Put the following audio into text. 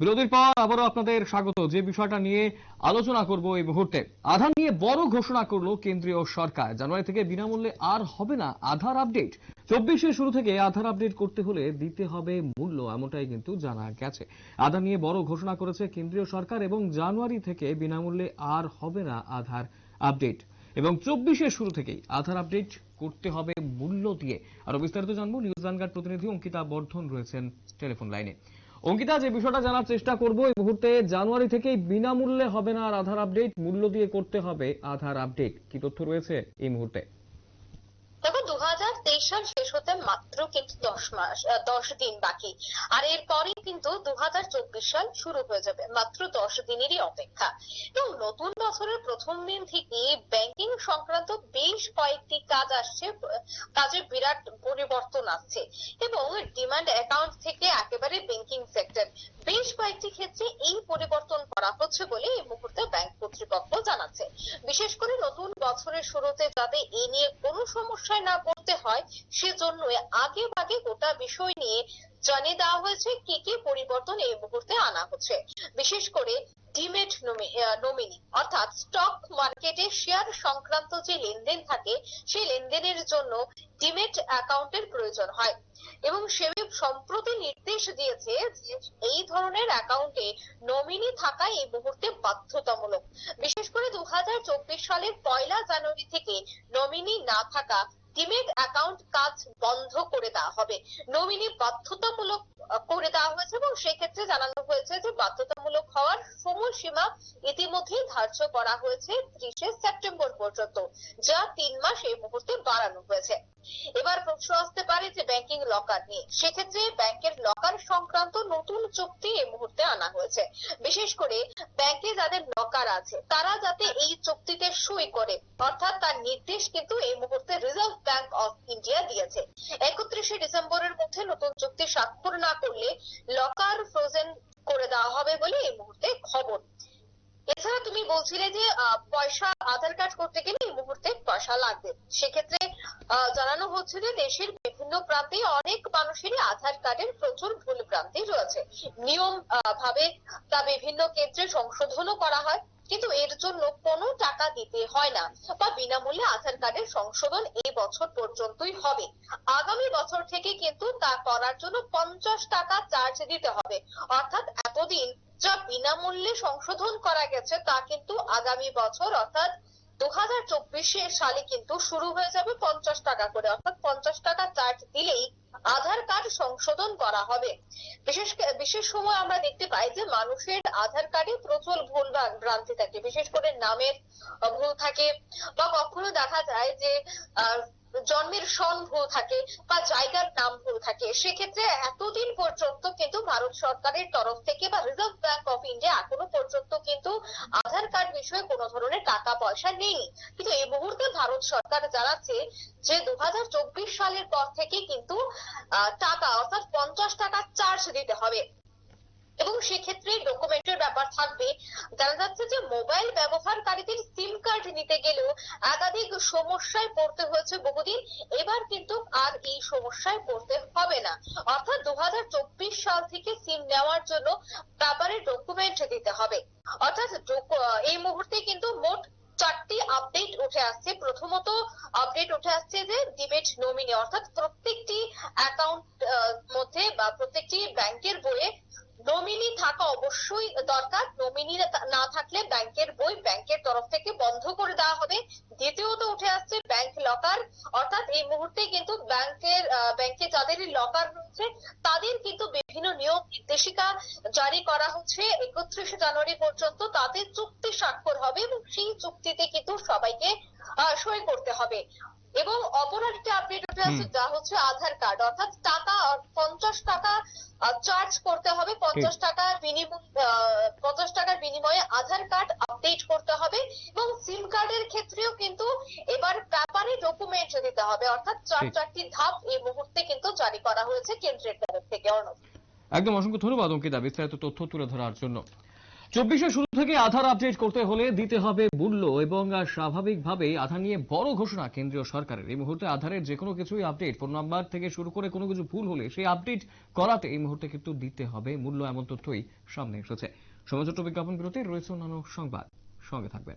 বিরতির পর আবারও আপনাদের স্বাগত। যে বিষয়টা নিয়ে আলোচনা করব এই মুহূর্তে, আধার নিয়ে বড় ঘোষণা করল কেন্দ্রীয় সরকার। জানুয়ারি থেকে বিনামূল্যে আর হবে না আধার আপডেট। চব্বিশের শুরু থেকে আধার আপডেট করতে হলে দিতে হবে মূল্য, এমনটাই কিন্তু জানা গেছে। আধার নিয়ে বড় ঘোষণা করেছে কেন্দ্রীয় সরকার এবং জানুয়ারি থেকে বিনামূল্যে আর হবে না আধার আপডেট। এবং চব্বিশের শুরু থেকেই আধার আপডেট করতে হবে মূল্য দিয়ে। আরও বিস্তারিত জানব, নিউজ প্রতিনিধি অঙ্কিতা বর্ধন রয়েছেন টেলিফোন লাইনে। অঙ্কিতা, যে বিষয়টা জানার চেষ্টা করব, এই মুহূর্তে জানুয়ারি থেকেই বিনামূল্যে হবে না আর আধার আপডেট, মূল্য দিয়ে করতে হবে আধার আপডেট। কি তথ্য রয়েছে এই মুহূর্তে? সাল শেষ হতে মাত্র কিন্তু দশ মাস দশ দিন বাকি। আর এরপরেই কিন্তু দু সাল শুরু হয়ে যাবে, মাত্র দশ দিনেরই অপেক্ষা। এবং নতুন বছরের প্রথম দিন থেকে ব্যাংকিং সংক্রান্ত বেশ কয়েকটি কাজ আসছে, কাজে বিরাট পরিবর্তন আসছে। এবং ডিমান্ড অ্যাকাউন্ট থেকে একেবারে ব্যাংকিং কয়েকটি এই পরিবর্তন করা হচ্ছে বলে এই মুহূর্তে ব্যাংক কর্তৃপক্ষ জানাচ্ছে। বিশেষ করে নতুন বছরের শুরুতে যাতে এ নিয়ে কোনো সমস্যায় না পড়তে হয় সেজন্য আগে ভাগে গোটা বিষয় নিয়ে জানিয়ে দেওয়া হয়েছে, কি কি পরিবর্তন এই মুহূর্তে আনা হচ্ছে। বিশেষ করে ডিমেট নমিনি অর্থাৎ স্টক মার্কেটে শেয়ার সংক্রান্ত যে লেনদেন থাকে, সেই লেনদেনের জন্য ডিমেট অ্যাকাউন্টের প্রয়োজন হয়। এবং সেবিক সম্প্রতি নির্দেশ দিয়েছে যে এই ধরনের অ্যাকাউন্টে নমিনি থাকা এই মুহূর্তে বাধ্যতামূলক। বিশেষ করে দু হাজার চব্বিশ সালের পয়লা জানুয়ারি থেকে নমিনি না থাকা ডিমেট অ্যাকাউন্ট কাজ বন্ধ করে দেওয়া হবে। নমিনি বাধ্যতামূলক করে দেওয়া হয়েছে এবং সেক্ষেত্রে জানানো হয়েছে যে বাধ্যতামূলক হওয়ার সময়সীমা ইতিমধ্যেই ধার্য করা হয়েছে ত্রিশে সেপ্টেম্বর পর্যন্ত, যা তিন মাস এই মুহূর্তে বাড়ানো হয়েছে। এবার প্রশ্ন আসতে পারে যে ব্যাংকিং লকার নিয়ে সেক্ষেত্রে ব্যাংকের লকার সংক্রান্ত নতুন চুক্তি এই মুহূর্তে আনা হয়েছে। বিশেষ করে ব্যাংকে যাদের লকার আছে, তারা যাতে এই চুক্তিতে সই করে, অর্থাৎ তার নির্দেশ কিন্তু এই মুহূর্তে রিজার্ভ ব্যাংক অফ ইন্ডিয়া দিয়েছে। একত্রিশে ডিসেম্বরের মধ্যে নতুন চুক্তি স্বাক্ষর না করলে লকার ফ্রোজেন দেওয়া হবে বলে এই মুহূর্তে খবর। এছাড়া তুমি বলছিলে যে পয়সা আধার কার্ড করতে গেলে এই মুহূর্তে পয়সা লাগবে। সেক্ষেত্রে জানানো হচ্ছে যে দেশের বিভিন্ন প্রান্তে অনেক মানুষেরই আধার কার্ডের প্রচুর ভুল ভ্রান্তি রয়েছে। নিয়ম ভাবে তা বিভিন্ন ক্ষেত্রে সংশোধনও করা হয়। কিন্তু এর জন্য কোনো টাকা দিতে হয় না বা বিনামূল্যে আধার কার্ডের সংশোধন এই বছর পর্যন্তই হবে। আগামী বছর থেকে কিন্তু তা করার জন্য পঞ্চাশ টাকা চার্জ দিতে হবে। অর্থাৎ এতদিন যা বিনামূল্যে সংশোধন করা গেছে তা কিন্তু আগামী বছর, অর্থাৎ দু হাজার চব্বিশে সালে কিন্তু শুরু হয়ে যাবে পঞ্চাশ টাকা করে। অর্থাৎ পঞ্চাশ টাকা চার্জ দিলেই আধার কার্ড সংশোধন করা হবে। বিশেষ বিশেষ সময় আমরা দেখতে পাই যে মানুষের আধার কার্ডে প্রচুর ভুল ভ্রান্তি থাকে। বিশেষ করে নামের ভুল থাকে বা কখনো দেখা যায় যে জন্মের সন ভুল থাকে বা জায়গার নাম ভুল থাকে। সেক্ষেত্রে এতদিন পর্যন্ত কিন্তু ভারত সরকারের তরফ থেকে বা রিজার্ভ ব্যাংক অফ ইন্ডিয়া এখনও পর্যন্ত কিন্তু আধার কার্ড বিষয়ে কোনো ধরনের টাকা পয়সা নেই। কিন্তু এই মুহূর্তে ভারত সরকার জানাচ্ছে যে দু হাজার চব্বিশ সালের পর থেকে কিন্তু টাকা অর্থাৎ পঞ্চাশ টাকা চার্জ দিতে হবে। এবং সেক্ষেত্রে ডকুমেন্টের ব্যাপার থাকবে। জানা যাচ্ছে যে মোবাইল ব্যবহারকারীদের সিম কার্ড নিতে গেলেও একাধিক সমস্যায় পড়তে হয়েছে বহুদিন। এবার কিন্তু আর এই সমস্যায় পড়তে হবে না। অর্থাৎ দু সাল থেকে সিম নেওয়ার জন্য ব্যাপারে ডকুমেন্ট দিতে হবে। অর্থাৎ এই মুহূর্তে কিন্তু মোট চারটি আপডেট উঠে আসছে। প্রথমত আপডেট উঠে আসছে যে ডিবেট নমিনি অর্থাৎ প্রত্যেকটি অ্যাকাউন্ট মধ্যে বা প্রত্যেকটি ব্যাংকের বইয়ে নমিনি থাকা অবশ্যই দরকার। নমিনি না থাকলে ব্যাংকের বই ব্যাংকের তরফ থেকে বন্ধ করে দেওয়া হবে। দ্বিতীয়ত উঠে আসছে ব্যাংক লকার অর্থাৎ এই মুহূর্তে কিন্তু ব্যাংকের ব্যাংকে যাদের লকার রয়েছে তাদের কিন্তু বিভিন্ন নিয়ম নির্দেশিকা জারি করা হচ্ছে। একত্রিশে জানুয়ারি পর্যন্ত তাদের চুক্তি স্বাক্ষর হবে এবং সেই চুক্তিতে কিন্তু সবাইকে সই করতে হবে। এবং অপর একটা আপডেট উঠে আসছে যা হচ্ছে আধার কার্ড অর্থাৎ টাকা পঞ্চাশ টাকা চার্জ করতে হবে। পঞ্চাশ টাকার বিনিময় পঞ্চাশ টাকার বিনিময়ে আধার কার্ড আপডেট করতে হবে এবং সিম কার্ডের ক্ষেত্রেও কিন্তু এবার ব্যাপারে ডকুমেন্ট দিতে হবে। অর্থাৎ চার চারটি ধাপ এই মুহূর্তে কিন্তু জারি করা হয়েছে কেন্দ্রের তরফ থেকে অর্ণব। একদম অসংখ্য ধন্যবাদ অঙ্কিতা বিস্তারিত তথ্য তুলে ধরার জন্য। চব্বিশের শুরু থেকে আধার আপডেট করতে হলে দিতে হবে মূল্য এবং স্বাভাবিকভাবেই আধার নিয়ে বড় ঘোষণা কেন্দ্রীয় সরকারের। এই মুহূর্তে আধারের যে কোনো কিছুই আপডেট ফোন নাম্বার থেকে শুরু করে কোনো কিছু ভুল হলে সেই আপডেট করাতে এই মুহূর্তে কিন্তু দিতে হবে মূল্য। এমন তথ্যই সামনে এসেছে। সমাজ বিজ্ঞাপন বিরতি রয়েছে অন্যান্য সংবাদ। সঙ্গে থাকবেন।